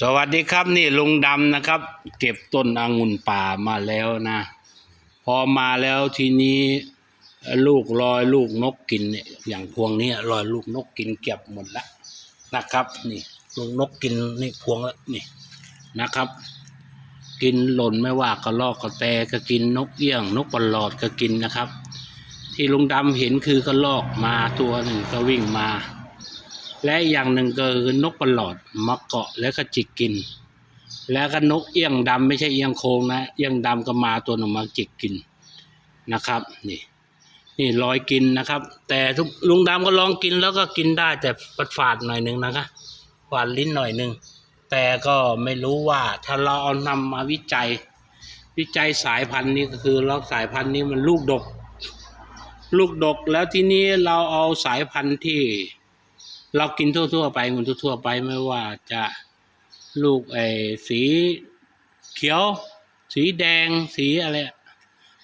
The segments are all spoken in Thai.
สวัสดีครับนี่ลุงดำนะครับ เก็บต้นองุ่นป่ามาแล้วนะ พอมาแล้วทีนี้ลูกรอยลูกนกกินเนี่ยอย่างพวงนี้รอยลูกนกกินเก็บหมดแล้วนะครับ นี่ลูกนกกินนี่พวงแล้วนี่นะครับ กินหล่นไม่ว่ากระรอกกระแตก็กินนกเอี้ยง นกปลอดก็กินนะครับ ที่ลุงดำเห็นคือกระรอกมาตัวหนึ่งก็วิ่งมา และอย่างหนึ่งก็คือนกปลอดมาเกาะแล้วก็จิกกิน แล้วก็นกเอี้ยงดำไม่ใช่เอี้ยงโค้งนะเอี้ยงดำก็มาตัวหนึ่งมาจิกกินนะครับ นี่ นี่ลอยกินนะครับ แต่ลุงดำก็ลองกินแล้วก็กินได้แต่ฝาดฝาดหน่อยหนึ่งนะคะฝาดลิ้นหน่อยหนึ่งแต่ก็ไม่รู้ว่าถ้าเราเอานำมาวิจัย วิจัยสายพันธุ์นี้ก็คือเราสายพันธุ์นี้มันลูกดก ลูกดกแล้วที่นี้เราเอาสายพันธุ์ที่ เรากินทั่ว ๆ ไปเงินทั่ว ๆ ไปไม่ว่าจะลูกไอ้สีเขียว สีแดงสีอะไร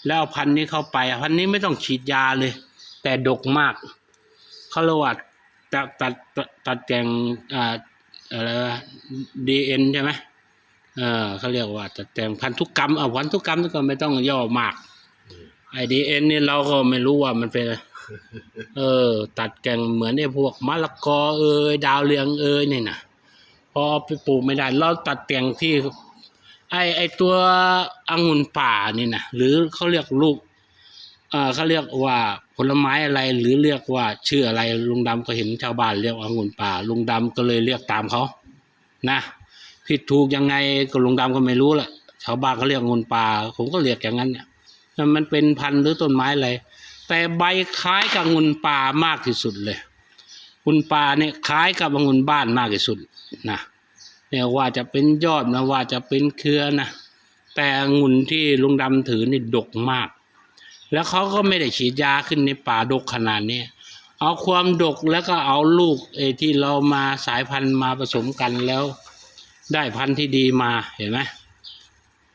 แล้วพันนี้เข้าไปพันนี้ไม่ต้องฉีดยาเลย แต่ดกมากเขาเรียกว่าตัดตัดตัดตัดแต่งอ่าอะไรดีเอ็นใช่ไหมเออเขาเรียกว่าตัดแต่งพันธุกรรมเอาพันธุกรรมนี่ก็ไม่ต้องย่อมากไอดีเอ็นนี่เราก็ไม่รู้ว่ามันเป็นอะไร เออ ตัดแก่งเหมือนไอ้พวกมะละกอเอ้ยดาวเรืองเอ้ยนี่นะพอไปปลูกไม่ได้เราตัดแต่งที่ ไอไอตัวองุ่นป่านี่นะหรือเขาเรียกลูกเออเขาเรียกว่าผลไม้อะไรหรือเรียกว่าชื่ออะไรลุงดำก็เห็นชาวบ้านเรียกองุ่นป่าลุงดำก็เลยเรียกตามเขานะผิดถูกยังไงก็ลุงดำก็ไม่รู้แหละชาวบ้านเขาเรียกองุ่นป่า ผมก็เรียกอย่างนั้นเนี่ยมันเป็นพันธุ์หรือต้นไม้อะไร แต่ใบคล้ายกับองุ่นป่ามากที่สุดเลยองุ่นป่าเนี่ยคล้ายกับองุ่นบ้านมากที่สุดนะเนี่ยว่าจะเป็นยอดนะว่าจะเป็นเครือนะแต่องุ่นที่ลุงดำถือนี่ดกมาก แล้วเขาก็ไม่ได้ฉีดยาขึ้นในป่าดกขนาดนี้เอาความดกแล้วก็เอาลูกเออที่เรามาสายพันธุ์มาผสมกันแล้ว ได้พันธุ์ที่ดีมาเห็นไหม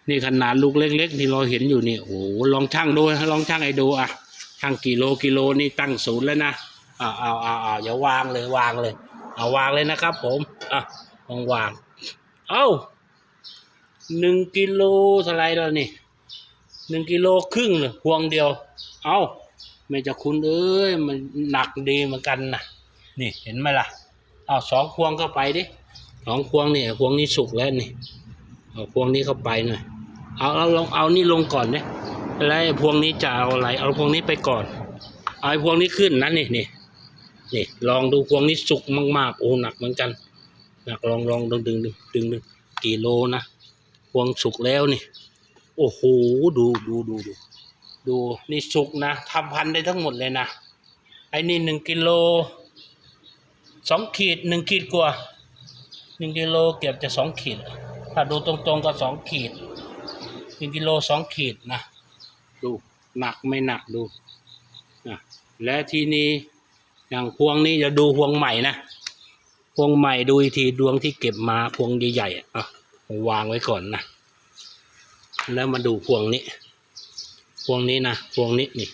นี่ขนาดลูกเล็กๆที่เราเห็นอยู่นี่โอ้โหลองช่างดูลองช่างไอ้ดูอะ ช่างกิโลกิโลนี่ตั้งศูนย์แล้วนะเอาเอาเอาเอาอย่าวางเลยวางเลย เอาวางเลยนะครับ ผมอะวางวางเอ้าหนึ่งกิโลเท่าไรแล้วนี่หนึ่งกิโลครึ่งเลยพวงเดียว เอ้าไม่จะคุณเอ้ยมันหนักดีเหมือนกันนะนี่เห็นไหมล่ะเอาสองพวงเข้าไปดิสองพวงนี่พวงนี้สุกแล้วนี่เอาพวงนี้เข้าไปหน่อยเอาเอาลองเอานี่ลงก่อนเนี่ย แล้วไอ้พวงนี้จะเอาอะไรเอาพวงนี้ไปก่อนเอาไอ้พวงนี้ขึ้นนะนี่นี่นี่ลองดูพวงนี้สุกมากๆโอ้หนักเหมือนกันหนักลองลองดึงดึงดึงดึงดึงกี่โลนะพวงสุกแล้วนี่ โอ้โหดูดูดูดูดูนี่สุกนะทำพันได้ทั้งหมดเลยนะไอ้นี่หนึ่งกิโลสองขีดหนึ่งขีดกว่าหนึ่งกิโลเกือบจะสองขีด ถ้าดูตรงๆก็สองขีดหนึ่งกิโลสองขีดนะ ดูหนักไม่หนักดูนะและทีนี้อย่างพวงนี้จะดูพวงใหม่นะพวงใหม่ดูอีกทีดวงที่เก็บมาพวงใหญ่ๆอะวางไว้ก่อนนะแล้วมาดูพวงนี้ พวงนี้นะพวงนี้นี่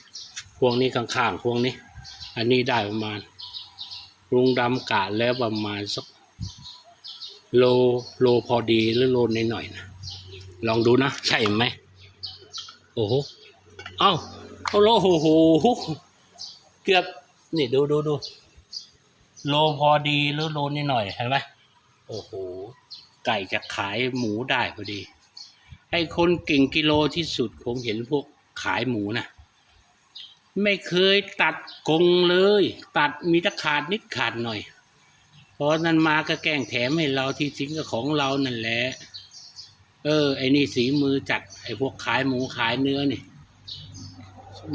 พวงนี้ข้างๆพวงนี้ อันนี้ได้ประมาณลุงดำกะแล้วประมาณสักโลโลพอดีหรือโลนิดหน่อยๆนะลองดูนะ ใช่ไหมโอ้โห เอ้าเอาโลโอ้โหเกือบนี่ดูดูดูโลพอดีหรือโลนิดหน่อยเห็นไหมโอ้โหไก่จะขายหมูได้พอดีไอ้คนเก่งกิโลที่สุดผมเห็นพวกขายหมูนะไม่เคยตัดกงเลย ตัดมีตะขาดนิดขาดหน่อย เพราะนั้นมาก็แกล้งแถมให้เราที่จริงก็ของเรานั่นแหละ เออ ไอ้นี่สีมือจัดไอ้พวกขายหมูขายเนื้อนี่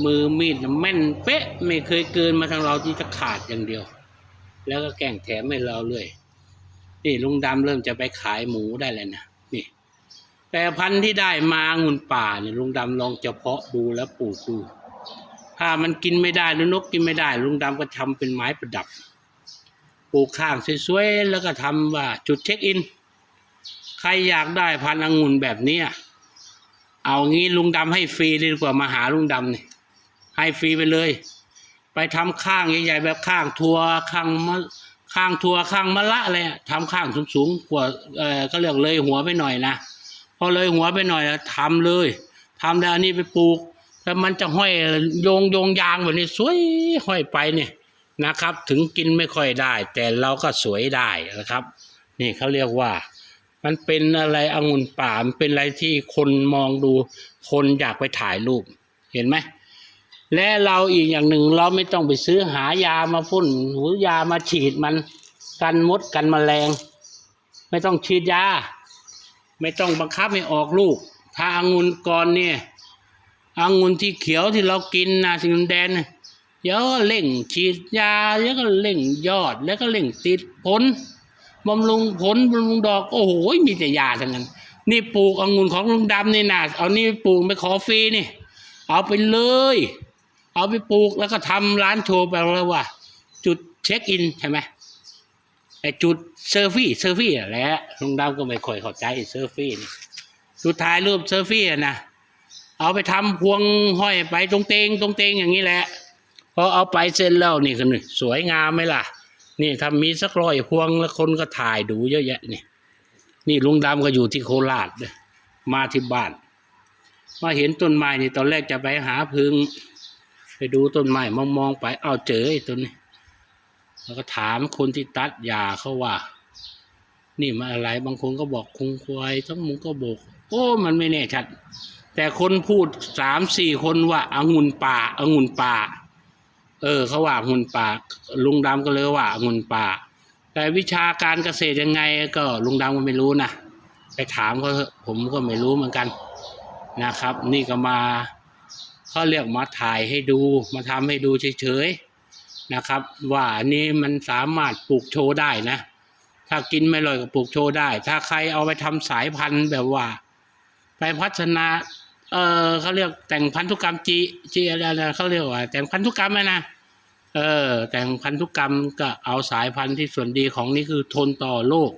มือมีดแม่นเป๊ะ ไม่เคยเกินมาทางเราที่จะขาดอย่างเดียว แล้วก็แกล้งแถมให้เราเลยนี่ลุงดำเริ่มจะไปขายหมูได้แล้วนะนี่ แต่พันธุ์ที่ได้มางุนป่าเนี่ยลุงดำลองเฉพาะดูแล้วปลูกดูถ้ามันกินไม่ได้หรือนกกินไม่ได้ ลุงดำก็ทำเป็นไม้ประดับปลูกข้างสวยๆแล้วก็ทำว่าจุดเช็คอิน ใครอยากได้พันธุ์องุ่นแบบนี้เอางี้ลุงดำให้ฟรีเลยดีกว่ามาหาลุงดำเนี่ย ให้ฟรีไปเลย ไปทำข้างใหญ่ๆแบบข้างทัวข้างมะข้างถั่วข้างมะละอะไรอะทำข้างสูงๆกว่าเออก็เรียกเลยหัวไปหน่อยนะพอเลยหัวไปหน่อยแล้วทำเลยทำแล้วอันนี้ไปปลูกแล้วมันจะห้อยโยงโยงยางแบบนี้สวยห้อยไปเนี่ยนะครับ ถึงกินไม่ค่อยได้ แต่เราก็สวยได้นะครับ นี่เขาเรียกว่า มันเป็นอะไรองุ่นป่ามันเป็นอะไรที่คนมองดู คนอยากไปถ่ายรูป เห็นไหม และเราอีกอย่างหนึ่งเราไม่ต้องไปซื้อหายามาพ่นหรือยามาฉีดมันกันมดกันแมลง ไม่ต้องฉีดยา ไม่ต้องบังคับให้ออกลูก ถ้าอางุ่นก่อนเนี่ยอางุ่นที่เขียวที่เรากินนะสิ่งแดงน่ะเดี๋ยวก็เร่งฉีดยาแล้วก็เร่งยอดแล้วก็เร่งติดผลบำรุงผลบำรุงดอก โอ้โหมีแต่ยาทั้งนั้น นี่ปลูกองุ่นของลุงดำนี่นะเอานี่ปลูกไปขอฟรีนี่ เอาไปเลย เอาไปปลูกแล้วก็ทำร้านโชว์ไปแล้วว่า จุดเช็คอินใช่ไหมไอจุดเซอร์ฟี่เซอร์ฟี่อะแหละลุงดำก็ไม่ค่อยเข้าใจเซอร์ฟี่สุดท้ายรูปเซอร์ฟี่นะเอาไปทำพวงห้อยไปตรงเตงตรงเตงอย่างนี้แหละพอเอาไปเสร็จแล้วนี่คือสวยงามไหมล่ะ นี่ทำมีสักร้อยพวงแล้วคนก็ถ่ายดูเยอะแยะนี่นี่ลุงดำก็อยู่ที่โคราชมาที่บ้านมาเห็นต้นไม้นี่ตอนแรกจะไปหาพึง ไปดูต้นไม้มองมองๆไปเอาเจอไอ้ต้นนี้ แล้วก็ถามคนที่ตัดยาเขาว่า นี่มันอะไรบางคนก็บอกคุงควายทั้งมุงก็บอก โอ้ มันไม่แน่ชัด แต่คนพูดสามสี่คนว่าอางุ่นป่าอางุ่นป่า เออ เขาว่าองุ่นป่าลุงดำก็เลยว่าองุ่นป่า แต่วิชาการเกษตรยังไงก็ลุงดำก็ไม่รู้นะไปถามเขาผมก็ไม่รู้เหมือนกันนะครับ นี่ก็มา เขาเรียกมาถ่ายให้ดูมาทำให้ดูเฉยๆนะครับ ว่าอันนี้มันสามารถปลูกโชว์ได้นะ ถ้ากินไม่อร่อยก็ปลูกโชว์ได้ ถ้าใครเอาไปทำสายพันธุ์แบบว่า ไปพัฒนา เออเขาเรียกแต่งพันธุกรรมจีจีอะไรนะเขาเรียกว่า แต่งพันธุกรรมอะนะเออ แต่งพันธุกรรมก็เอาสายพันธุ์ที่ส่วนดีของนี่คือทนต่อโรค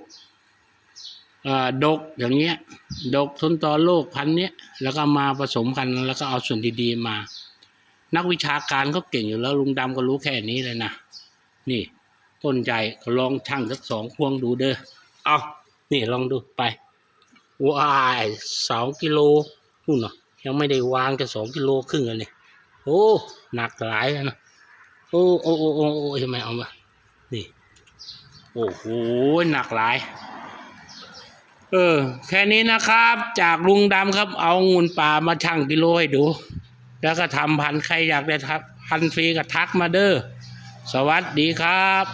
ดกอย่างเงี้ย ดกทนต่อโรคพันธุ์เนี้ยแล้วก็มาผสมกันแล้วก็เอาส่วนดีๆมา นักวิชาการเขาเก่งอยู่แล้วลุงดำก็รู้แค่นี้เลยนะนี่ต้นใหญ่ก็ลองชั่งสักสองพวงดูเด้อเอานี่ลองดูไปว้ายสองกิโลนู่นเนาะยังไม่ได้วางจะสองกิโลครึ่งเลยเนี่ยโอ้หนักหลายนะโอ้โอ้โอ้โอ้ทำไมเอามานี่โอ้โหหนักหลาย เออ แค่นี้นะครับ จากลุงดำครับ เอางูป่ามาชั่งกิโลให้ดู แล้วก็ทำพันใครอยากได้ทักพันฟรีก็ทักมาเด้อสวัสดีครับ